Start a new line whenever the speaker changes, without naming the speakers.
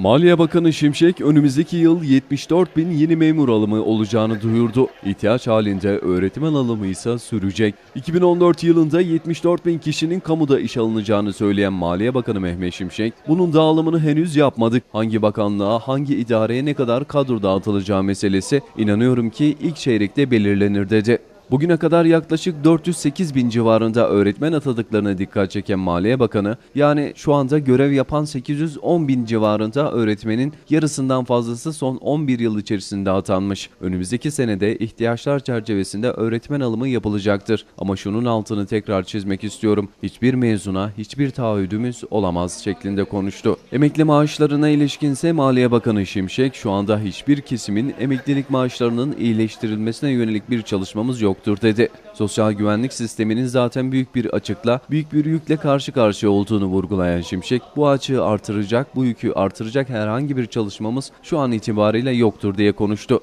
Maliye Bakanı Şimşek önümüzdeki yıl 74 bin yeni memur alımı olacağını duyurdu. İhtiyaç halinde öğretmen alımı ise sürecek. 2014 yılında 74 bin kişinin kamuda iş alınacağını söyleyen Maliye Bakanı Mehmet Şimşek, bunun dağılımını henüz yapmadık. Hangi bakanlığa, hangi idareye ne kadar kadro dağıtılacağı meselesi inanıyorum ki ilk çeyrekte belirlenir dedi. Bugüne kadar yaklaşık 408 bin civarında öğretmen atadıklarına dikkat çeken Maliye Bakanı, yani şu anda görev yapan 810 bin civarında öğretmenin yarısından fazlası son 11 yıl içerisinde atanmış. Önümüzdeki senede ihtiyaçlar çerçevesinde öğretmen alımı yapılacaktır. Ama şunun altını tekrar çizmek istiyorum. Hiçbir mezuna hiçbir taahhüdümüz olamaz şeklinde konuştu. Emekli maaşlarına ilişkinse Maliye Bakanı Şimşek şu anda hiçbir kesimin emeklilik maaşlarının iyileştirilmesine yönelik bir çalışmamız yoktur dedi. Sosyal güvenlik sisteminin zaten büyük bir açıkla, büyük bir yükle karşı karşıya olduğunu vurgulayan Şimşek, bu açığı artıracak, bu yükü artıracak herhangi bir çalışmamız şu an itibariyle yoktur diye konuştu.